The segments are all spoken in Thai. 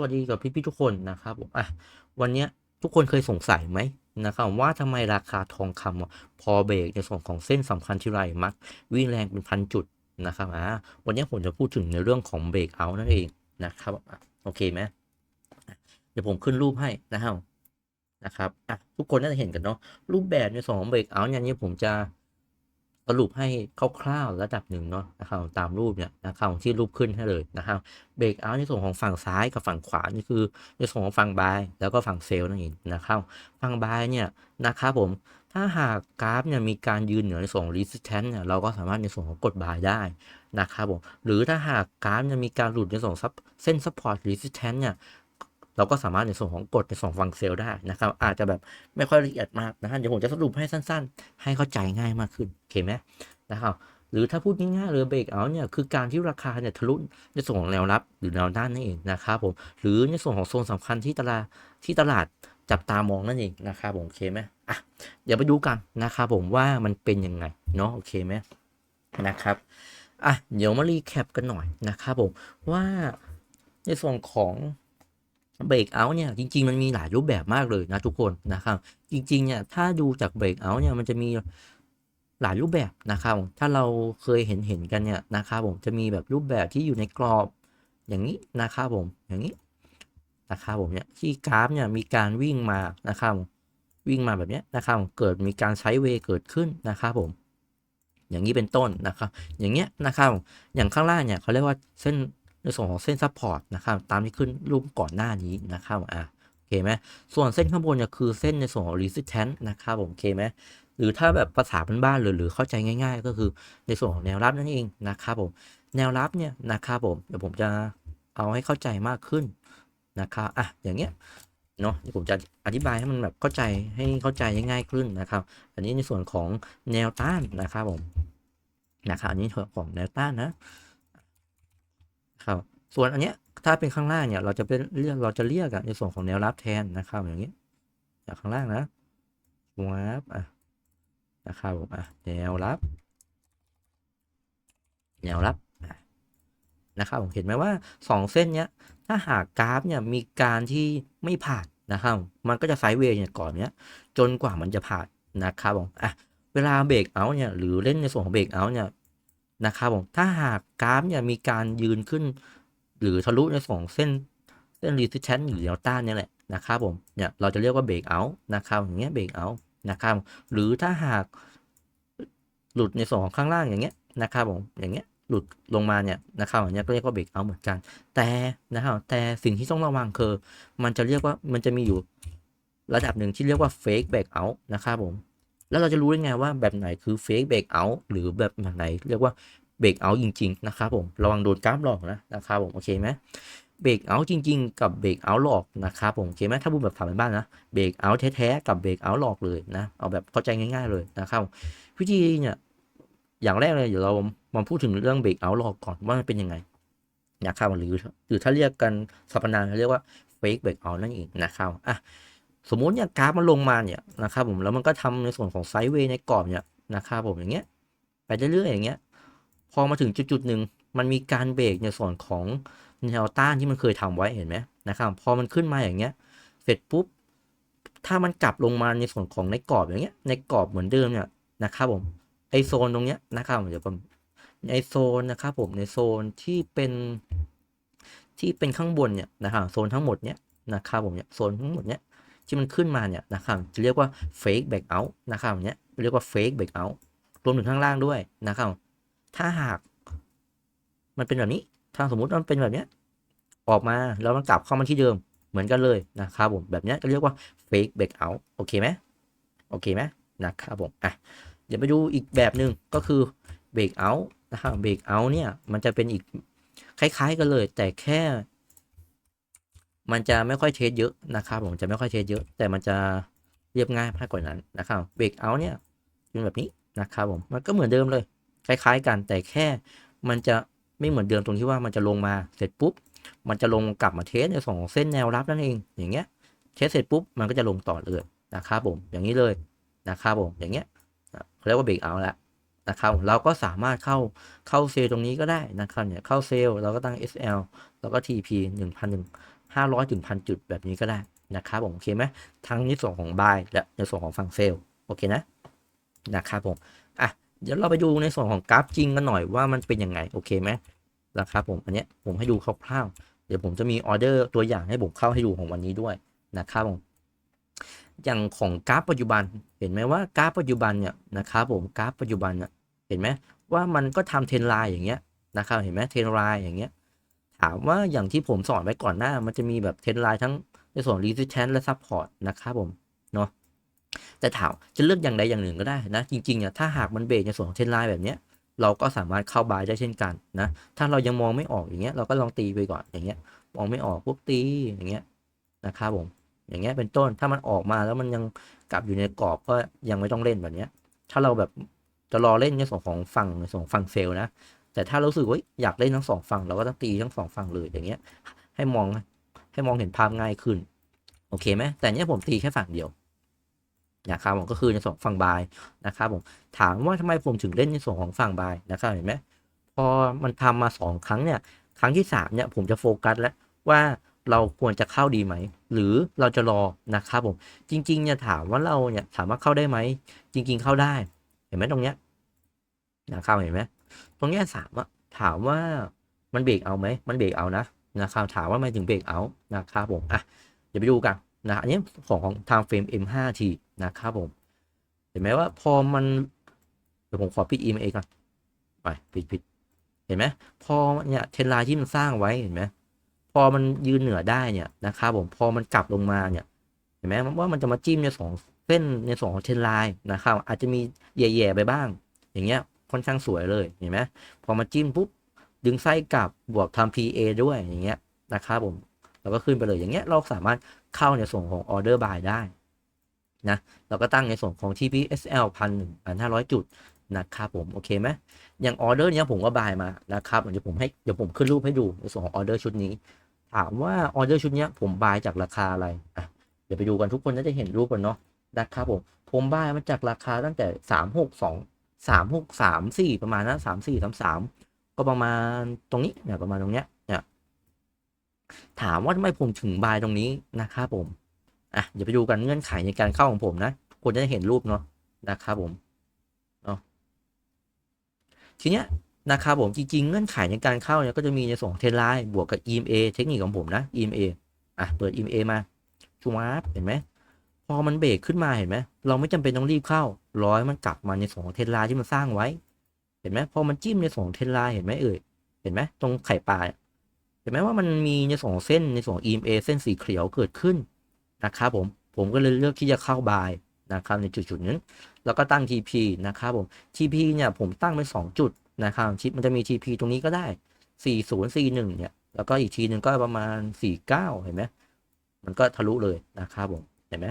วัสดีกับพี่ๆทุกคนนะครับผมอะวันเนี้ยทุกคนเคยสงสัยไหมนะครับว่าทำไมราคาทองคำอะพอเบรกในส่วนของเส้นสำคัญที่ไรมัก วิ่งแรงเป็นพันจุดนะครับอ่าวันนี้ผมจะพูดถึงในเรื่องของเบรกเอานั่นเองนะครับโอเคไหมเดี๋ยวผมขึ้นรูปให้นะครับนะครับอะทุกคนน่าจะเห็นกันเนาะรูปแบบในส่วนของเบรกเอาเนี่ยนี้ผมจะ สรุปให้คร่าวๆระดับหนึ่งเนาะนะครับตามรูปเนี่ยนะครับที่รูปขึ้นให้เลยนะครับเบรกเอาในส่วนของฝั่งซ้ายกับฝั่งขวานี่คือในส่วนของฝั่งบายแล้วก็ฝั่งเซลล์นั่นเองนะครับฝั่งบายเนี่ยนะครับผมถ้าหากกราฟเนี่ยมีการยืนเหนือในส่วนของ resistance เนี่ยเราก็สามารถในส่วนของกดบายได้นะครับผมหรือถ้าหากกราฟเนี่ยมีการหลุดในส่วนเส้น support resistance เนี่ย เราก็สามารถในส่วนของกดในส่วนฝั่งเซลได้นะครับ อาจจะแบบไม่ค่อยละเอียดมากนะฮะเดี๋ยวผมจะสรุปให้สั้นๆ ให้เข้าใจง่ายมากขึ้นโอเคไหมนะครับหรือถ้าพูดง่ายๆเลยเบรกเอาเนี่ยคือการที่ราคาเนี่ยทะลุในส่วนของแนวรับหรือแนวต้านนั่นเองนะครับผมหรือในส่วนของโซนสำคัญที่ตลาดที่ตลาดจับตามองนั่นเองนะครับผมโอเคไหมอะเดี๋ยวไปดูกันนะครับผมว่ามันเป็นยังไงเนาะโอเคไหมนะครับอะเดี๋ยวมารีแคปกันหน่อยนะครับผมว่าในส่วนของ เบรกเอาเนี่ยจริง ๆ มันมีหลายรูปแบบมากเลยนะทุกคนนะครับ จริงๆเนี่ยถ้าดูจากเบรกเอาเนี่ยมันจะมีหลายรูปแบบนะครับถ้าเราเคยเห็นเห็นกันเนี่ยนะครับผมจะมีแบบรูปแบบที่อยู่ในกรอบอย่างนี้นะครับผมอย่างนี้นะครับผมเนี่ยที่กราฟเนี่ยมีการวิ่งมานะครับวิ่งมาแบบนี้นะครับเกิดมีการไซด์เวย์เกิดขึ้นนะครับผมอย่างนี้เป็นต้นนะครับ อย่างเงี้ยนะครับ อย่างข้างล่างเนี่ยเขาเรียกว่าเส้น ในส่วนของเส้นซัพพอร์ตนะครับตามที่ขึ้นรูปก่อนหน้านี้นะครับอะโอเคไหมส่วนเส้นข้างบนเนี่ยคือเส้นในส่วนของ resistance นะครับผมโอเคไหมหรือถ้าแบบภาษาบ้านๆหรือหรือเข้าใจง่าย ๆ ก็คือในส่วนของแนวรับนั่นเองนะครับผมแนวรับเนี่ยนะครับผมเดี๋ยวผมจะเอาให้เข้าใจมากขึ้นนะครับอะอย่างเงี้ยเนาะเดี๋ยวผมจะอธิบายให้มันแบบเข้าใจให้เข้าใจง่ายขึ้นนะครับ อันนี้ในส่วนของแนวต้านนะครับผมนะครับอันนี้ของแนวต้านนะ ครับ ส่วนอันเนี้ยถ้าเป็นข้างล่างเนี่ย เราจะเป็นเรียกเราจะเรียกในส่วนของแนวรับแทนนะครับ อย่างนี้จากข้างล่างนะวับอะนะครับผมอะแนวรับ แนวรับนะครับผมเห็นไหมว่าสองเส้นเนี้ยถ้าหากกราฟเนี่ยมีการที่ไม่ผ่านนะครับ มันก็จะไซด์เวย์เนี่ยก่อนเนี้ยจนกว่ามันจะผ่านนะครับผมอะเวลาเบรกเอาเนี่ยหรือเล่นในส่วนของเบรกเอาเนี่ย นะครับผมถ้าหากกราฟเนี่ยมีการยืนขึ้น หรือทะลุในสองเส้นเส้นรีสิชแชนหรือแนวต้านเนี่ยแหละนะครับผมเนี่ยเราจะเรียกว่าเบรกเอานะครับอย่างเงี้ยเบรกเอานะครับหรือถ้าหากหลุดในส่วนของข้างล่างอย่างเงี้ยนะครับผมอย่างเงี้ยหลุดลงมาเนี่ยนะครับอย่างเงี้ยก็เรียกว่าเบรกเอาเหมือนกัน แต่นะครับแต่สิ่งที่ต้องระวังคือ มันจะเรียกว่ามันจะมีอยู่ระดับหนึ่งที่เรียกว่าเฟกเบรกเอานะครับผม แล้วเราจะรู้ได้ไงว่าแบบไหนคือเฟกเบรกเอาหรือแบบไหนเรียกว่าเบรกเอาจริง ๆ นะครับผมระวังโดนกราฟหลอกนะนะครับผมโอเคไหมเบรกเอาจริง ๆ กับเบรกเอาหลอกนะครับผมโอเคไหมถ้าพูดแบบถามบ้านนะเบรกเอาแท้ๆกับเบรกเอาหลอกเลยนะเอาแบบเข้าใจง่าย ๆเลยนะครับวิธีเนี่ยอย่างแรกเลยเดี๋ยวเรามาพูดถึงเรื่องเบรกเอาหลอกก่อนว่ามันเป็นยังไงนะครับหรือหรือถ้าเรียกกันสรรพนามเรียกว่าเฟกเบรกเอานั่นเองนะครับอะ สมมุติเนี่ยกราฟมันลงมาเนี่ยนะครับผมแล้วมันก็ทำในส่วนของไซด์เวย์ในกรอบเนี่ยนะครับผมอย่างเงี้ยไปเรื่อยๆอย่างเงี้ยพอมาถึงจุดๆหนึ่งมันมีการเบรกในส่วนของแนวต้านที่มันเคยทำไว้เห็นไหมนะครับพอมันขึ้นมาอย่างเงี้ยเสร็จปุ๊บถ้ามันกลับลงมาในส่วนของในกรอบอย่างเงี้ยในกรอบเหมือนเดิมเนี่ยนะครับผมไอโซนตรงเนี้ยนะครับเดี๋ยวผมในโซนนะครับผมในโซนที่เป็นที่เป็นข้างบนเนี่ยนะครับโซนทั้งหมดเนี้ยนะครับผมเนี่ยโซนทั้งหมดเนี้ย ที่มันขึ้นมาเนี่ยนะครับจะเรียกว่า fake back out นะครับเนี้ยเรียกว่า fake back out รวมถึงข้างล่างด้วยนะครับ ถ้าหาก มันเป็นแบบนี้ ถ้าสมมุติมันเป็นแบบเนี้ยออกมาแล้วมันกลับเข้ามาที่เดิมเหมือนกันเลยนะครับผมแบบนี้ก็เรียกว่า fake break out โอเคไหมโอเคไหมนะครับผมอะเดี๋ยวไปดูอีกแบบหนึ่งก็คือ break out นะครับ break out เนี่ยมันจะเป็นอีกคล้าย ๆ กันเลย แต่แค่ มันจะไม่ค่อยเทสเยอะนะครับผมจะไม่ค่อยเทสเยอะ แต่มันจะเรียบง่ายมากกว่านั้นนะครับ break out เนี่ยเป็นแบบนี้นะครับผมมันก็เหมือนเดิมเลย คล้าย ๆ กันแต่แค่มันจะไม่เหมือนเดิมตรงที่ว่ามันจะลงมาเสร็จปุ๊บ มันจะลงกลับมาเทสในสองเส้นแนวรับนั่นเองอย่างเงี้ยเทสเสร็จปุ๊บมันก็จะลงต่อเลยนะครับผมอย่างนี้เลยนะครับผมอย่างเงี้ยเขาเรียกว่าเบรกเอาแล้วนะครับเราก็สามารถเข้าเข้าเซลตรงนี้ก็ได้นะครับเนี่ยเข้าเซลเราก็ตั้ง SL แล้วก็ TP 1 0 0 500ถึงพันจุดแบบนี้ก็ได้นะครับผมโอเคไหมทั้งในส่วนของบายและในส่วนของฝั่งเซลโอเคนะนะครับผมอะเดี๋ยวเราไปดูในส่วนของกราฟจริงกันหน่อยว่ามันเป็นยังไงโอเคไหมนะครับผมอันเนี้ยผมให้ดูคร่าวๆเดี๋ยวผมจะมีออเดอร์ตัวอย่างให้ผมเข้าให้ดูของวันนี้ด้วยนะครับผมอย่างของกราฟปัจจุบันเห็นไหมว่ากราฟปัจจุบันเนี่ยนะครับผมกราฟปัจจุบันเนี่ยเห็นไหมว่ามันก็ทำเทรนไลน์อย่างเงี้ยนะครับเห็นไหมเทรนไลน์อย่างเงี้ย ถามว่าอย่างที่ผมสอนไว้ก่อนหน้า มันจะมีแบบเทรนไลน์ทั้งในส่วน resistance และ support นะครับผม เนาะแต่ถามจะเลือกอย่างใดอย่างหนึ่งก็ได้นะ จริงๆอะถ้าหากมันเบรกในส่วนของเทรนไลน์แบบเนี้ยเราก็สามารถเข้าบายได้เช่นกันนะ ถ้าเรายังมองไม่ออกอย่างเงี้ย เราก็ลองตีไปก่อนอย่างเงี้ย มองไม่ออกปุ๊บตีอย่างเงี้ยนะครับผม อย่างเงี้ยเป็นต้น ถ้ามันออกมาแล้วมันยังกลับอยู่ในกรอบก็ยังไม่ต้องเล่นแบบเนี้ย ถ้าเราแบบจะรอเล่นในส่วนของฝั่งในส่วนฝั่งเซลนะ แต่ถ้าเรารู้สึกว่าอยากเล่นทั้งสองฝั่งเราก็ต้องตีทั้งสองฝั่งเลยอย่างเงี้ย ให้มองให้มองเห็นภาพง่ายขึ้น โอเคไหมแต่เนี้ยผมตีแค่ฝั่งเดียวนะครับผมก็คือในส่วนฝั่งบายนะครับผมถามว่าทำไมผมถึงเล่นในส่วนของฝั่งบายนะครับเห็นไหมพอมันทำมาสองครั้งเนี่ย ครั้งที่สามเนี่ยผมจะโฟกัสแล้วว่าเราควรจะเข้าดีไหม หรือเราจะรอนะครับผมจริงๆเนี่ยถามว่าเราเนี่ยสามารถเข้าได้ไหม จริง ๆ เข้าได้ เห็นไหมตรงเนี้ยนะครับเห็นไหม ตรงเนี้ยถามว่าถามว่ามันเบรกเอาไหม มันเบรกเอานะนะครับถามว่าไม่ถึงเบรกเอานะครับผมอะเดี๋ยวไปดูกันนะอันนี้ของของ time frame M5T นะครับผม เห็นไหมว่าพอมันเดี๋ยวผมขอปิด email ก่อนไปปิดปิดเห็นไหมพอเนี่ยเทรนไลน์ที่มันสร้างไว้เห็นไหมพอมันยืนเหนือได้เนี่ยนะครับผมพอมันกลับลงมาเนี่ย เห็นไหมว่ามันจะมาจิ้มในสองเส้นในสองเทรนไลน์นะครับอาจจะมีแย่ๆไปบ้าง อย่างเงี้ย ค่อนข้างสวยเลยเห็นไหมพอมาจิ้มปุ๊บดึงไส้กลับบวกทำ PA ด้วยอย่างเงี้ยนะครับผมเราก็ขึ้นไปเลยอย่างเงี้ยเราสามารถเข้าในส่วนของออเดอร์บายได้นะเราก็ตั้งในส่วนของ TPSL พันหนึ่งพันห้าร้อยจุดนะครับผมโอเคไหมอย่างออเดอร์เนี้ยผมก็บายมานะครับเดี๋ยวผมให้เดี๋ยวผมขึ้นรูปให้ดูในส่วนของออเดอร์ชุดนี้ ถามว่าออเดอร์ชุดเนี้ยผมบายจากราคาอะไรอะเดี๋ยวไปดูกันทุกคนน่าจะเห็นรูปกันเนาะนะครับผมผมบายมาจากราคาตั้งแต่สามหกสอง สามหกสามสี่ประมาณนั้นสามสี่สามสามก็ประมาณตรงนี้เนี่ยประมาณตรงเนี้ยเนี่ยถามว่าทำไมผมถึงบายตรงนี้นะครับผมอะเดี๋ยวไปดูกันเงื่อนไขในการเข้าของผมนะคนจะได้เห็นรูปเนาะนะครับผมเนาะทีเนี้ยนะครับผมจริงๆเงื่อนไขในการเข้าเนี่ยก็จะมีในส่วนของเทนไลน์บวกกับ EMA เทคนิคของผมนะ EMA อะเปิด EMA มาชูมาร์เห็นไหม พอมันเบรกขึ้นมาเห็นไหมเราไม่จำเป็นต้องรีบเข้า ร้อยมันกลับมาในส่วนของเทนลน์ที่มันสร้างไว้ เห็นไหมพอมันจิ้มในส่วนของเทนลน์เห็นไหมเอ่ยเห็นไหมตรงไข่ปลาเห็นไหมว่ามันมีในส่วนของเส้นในส่วนของ EMA เส้นสีเขียวเกิดขึ้นนะครับผมผมก็เลยเลือกที่จะเข้าบายนะครับในจุดจุดนั้นแล้วก็ตั้ง TP นะครับผม TP เนี่ยผมตั้งเป็น2จุดนะครับชิปมันจะมี TP ตรงนี้ก็ได้ 4041เนี่ยแล้วก็อีกทีหนึ่งก็ประมาณ 49 เห็นไหมมันก็ทะลุเลยนะครับผมเห็นไหม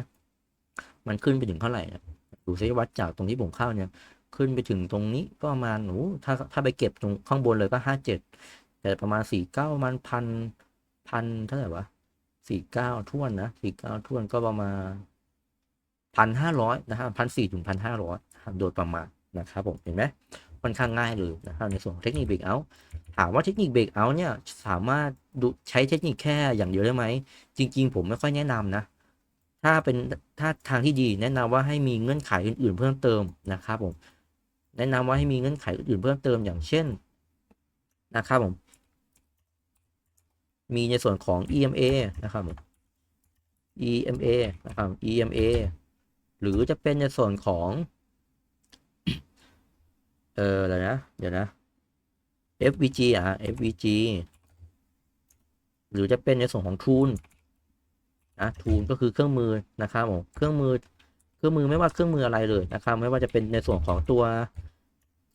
มันขึ้นไปถึงเท่าไหร่นะดูซิวัดจากตรงที่ผมเข้าเนี่ย ขึ้นไปถึงตรงนี้ก็ประมาณโอ้ถ้าถ้าไปเก็บตรงข้างบนเลยก็ห้าเจ็ดแต่ประมาณสี่เก้ามันพันพันเท่าไหร่วะสี่เก้าท่วนนะสี่เก้าท่วนก็ประมาณพันห้าร้อยนะครับพันสี่ถึงพันห้าร้อยโดยประมาณนะครับผมเห็นไหมค่อนข้างง่ายเลยนะครับในส่วนเทคนิคเบรกเอาถามว่าเทคนิคเบรกเอาเนี่ยสามารถดูใช้เทคนิคแค่อย่างเดียวได้ไหม จริง ๆ ผมไม่ค่อยแนะนำนะ ถ้าเป็นถ้าทางที่ดีแนะนำว่าให้มีเงื่อนไขอื่นๆ เพิ่มเติมนะครับผมแนะนำว่าให้มีเงื่อนไขอื่นๆเพิ่มเติมอย่างเช่นนะครับผมมีในส่วนของ EMA นะครับผม EMA นะครับ EMA หรือจะเป็นในส่วนของ เอออะไรนะ เดี๋ยวนะ FVG อะ FVG หรือจะเป็นในส่วนของ Tool นะทูลก็คือเครื่องมือนะครับผมเครื่องมือเครื่องมือไม่ว่าเครื่องมืออะไรเลยนะครับ ไม่ว่าจะเป็นในส่วนของตัว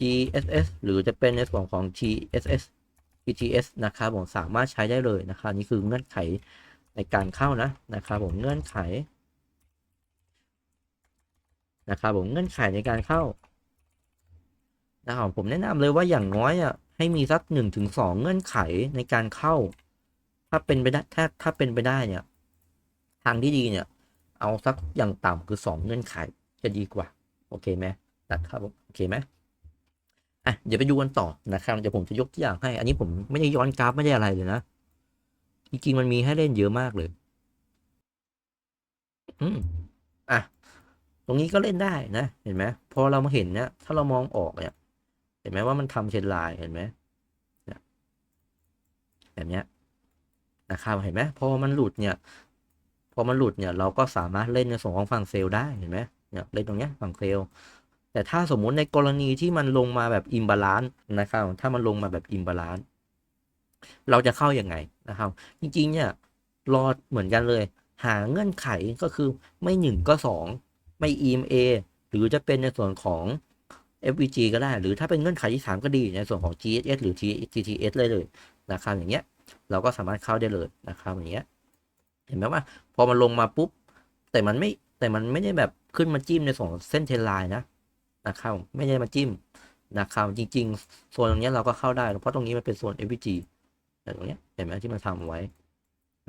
GSS หรือจะเป็นในส่วนของ TSS PTS นะครับผมสามารถใช้ได้เลยนะครับนี่คือเงื่อนไขในการเข้านะนะครับผมเงื่อนไขนะครับผมเงื่อนไขในการเข้านะครับผมแนะนำเลยว่าอย่างน้อยอะให้มีสักหนึ่งถึงสองเงื่อนไขในการเข้า ถ้าเป็นไปได้ถ้าถ้าเป็นไปได้เนี่ย ทางที่ดีเนี่ย เอาสักอย่างต่ำคือสองเงื่อนไขจะดีกว่า โอเคไหมนะครับโอเคไหมอะเดี๋ยวไปดูกันต่อนะครับเดี๋ยวผมจะยกตัวอย่างให้ อันนี้ผมไม่ได้ย้อนกราฟไม่ได้อะไรเลยนะจริงๆมันมีให้เล่นเยอะมากเลย อืมอะตรงนี้ก็เล่นได้นะ เห็นไหมพอเรามาเห็นเนี่ยถ้าเรามองออกเนี่ย เห็นไหมว่ามันทำเชนไลน์เห็นไหมเนี่ยแบบเนี้ยนะครับเห็นไหมพอมันหลุดเนี่ย พอมันหลุดเนี่ยเราก็สามารถเล่นในส่วนของฝั่งเซลล์ได้เห็นไหมเนี่ยเล่นตรงเนี้ยฝั่งเซลล์แต่ถ้าสมมุติในกรณีที่มันลงมาแบบอิมบาลานซ์นะครับถ้ามันลงมาแบบอิมบาลานซ์เราจะเข้ายัางไงนะครับ จริงๆเนี่ยรอเหมือนกันเลย หาเงื่อนไขก็คือไม่หนึ่งก็สองไม่ EMA หรือจะเป็นในส่วนของ FVG ก็ได้ หรือถ้าเป็นเงื่อนไขที่สามก็ดีในส่วนของ GSS หรือ TTS เลยเลยนะครับอย่างเงี้ยเราก็สามารถเข้าได้เลยนะครับอย่างเงี้ย เห็นไหมว่า พอมันลงมาปุ๊บ แต่มันไม่แต่มันไม่ได้แบบขึ้นมาจิ้มในส่วนของเส้นเทรนไลน์นะนะครับไม่ได้มาจิ้มนะครับจริงๆโซนตรงนี้เราก็เข้าได้ เพราะตรงนี้มันเป็นโซน FVG แต่ตรงนี้เห็นไหมที่มันทำไว้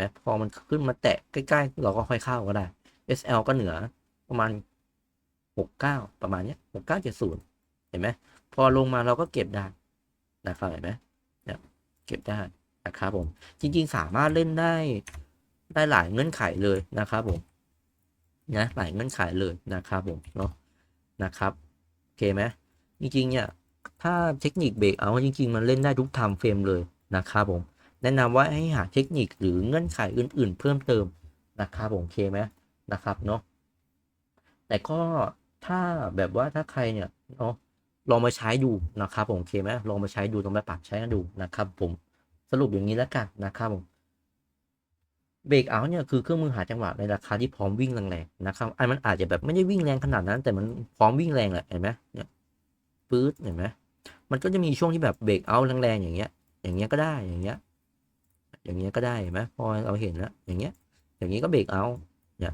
นะพอมันขึ้นมาแตะใกล้ๆ เราก็ค่อยเข้าก็ได้ SL ก็เหนือประมาณหกเก้าประมาณเนี้ยหกเก้าเจ็ดศูนย์เห็นไหมพอลงมาเราก็เก็บได้นะครับเห็นไหมเนี่ยเก็บได้นะครับผมจริงๆสามารถเล่นได้ ได้หลายเงื่อนไขเลยนะครับผมนะหลายเงื่อนไขเลยนะครับผมเนาะนะครับโอเคไหมจริงๆเนี่ยถ้าเทคนิคเบรกเอาจริง ๆ มันเล่นได้ทุกไทม์เฟรมเลยนะครับผมแนะนำว่าให้หาเทคนิคหรือเงื่อนไขอื่น ๆ เพิ่มเติมนะครับผมโอเคไหมนะครับเนาะแต่ก็ถ้าแบบว่าถ้าใครเนี่ยเนาะลองมาใช้ดูนะครับผมโอเคไหมลองมาใช้ดูลองไปปรับใช้กันดูนะครับผมสรุปอย่างนี้แล้วกันนะครับผม เบรกเอาเนี่ยคือเครื่องมือหาจังหวะในราคาที่พร้อมวิ่งแรงๆนะครับไอ้มันอาจจะแบบไม่ได้วิ่งแรงขนาดนั้น แต่มันพร้อมวิ่งแรงแหละเห็นไหมเนี่ยปื๊ดเห็นไหมมันก็จะมีช่วงที่แบบเบรกเอาแรงๆอย่างเงี้ย อย่างเงี้ยก็ได้อย่างเงี้ย อย่างเงี้ยก็ได้เห็นไหมพอเราเห็นแล้วอย่างเงี้ย อย่างเงี้ก็เบรกเอาเนี่ย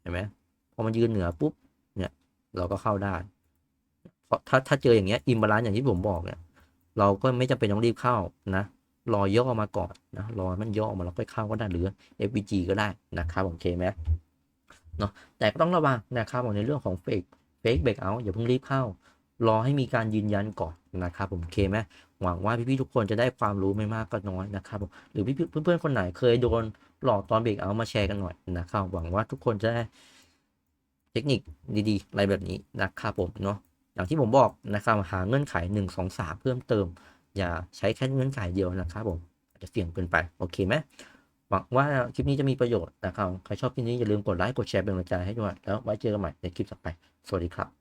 เห็นไหมพอมันยืนเหนือปุ๊บเนี่ยเราก็เข้าได้เพราะถ้าถ้าเจออย่างเงี้ยอิมบาลานซ์อย่างที่ผมบอกเนี่ยเราก็ไม่จำเป็นต้องรีบเข้านะ รอย่อมาก่อนนะรอมันย่อมาแล้วค่อยเข้าก็ได้หรือ FVG ก็ได้นะครับโอเคไหมเนาะแต่ก็ต้องระวังนะครับในเรื่องของเฟกเฟกเบรกเอาอย่าเพิ่งรีบเข้ารอให้มีการยืนยันก่อนนะครับผมเคไหมหวังว่าพี่ๆทุกคนจะได้ความรู้ไม่มากก็น้อยนะครับผมหรือพี่เพื่อนๆคนไหนเคยโดนหลอกตอนเบรกเอามาแชร์กันหน่อยนะครับหวังว่าทุกคนจะได้เทคนิคดีๆ อะไรแบบนี้นะครับผมเนาะอย่างที่ผมบอกนะครับหาเงื่อนไข 1 2 3 เพิ่มเติม อย่าใช้แค่เงื่อนไขเดียวนะครับผมอาจจะเสี่ยงเกินไปโอเคไหมหวังว่าคลิปนี้จะมีประโยชน์นะครับใครชอบคลิปนี้อย่าลืมกดไลค์กดแชร์เป็นกำลังใจให้ด้วยแล้วไว้เจอกันใหม่ในคลิปต่อไป สวัสดีครับ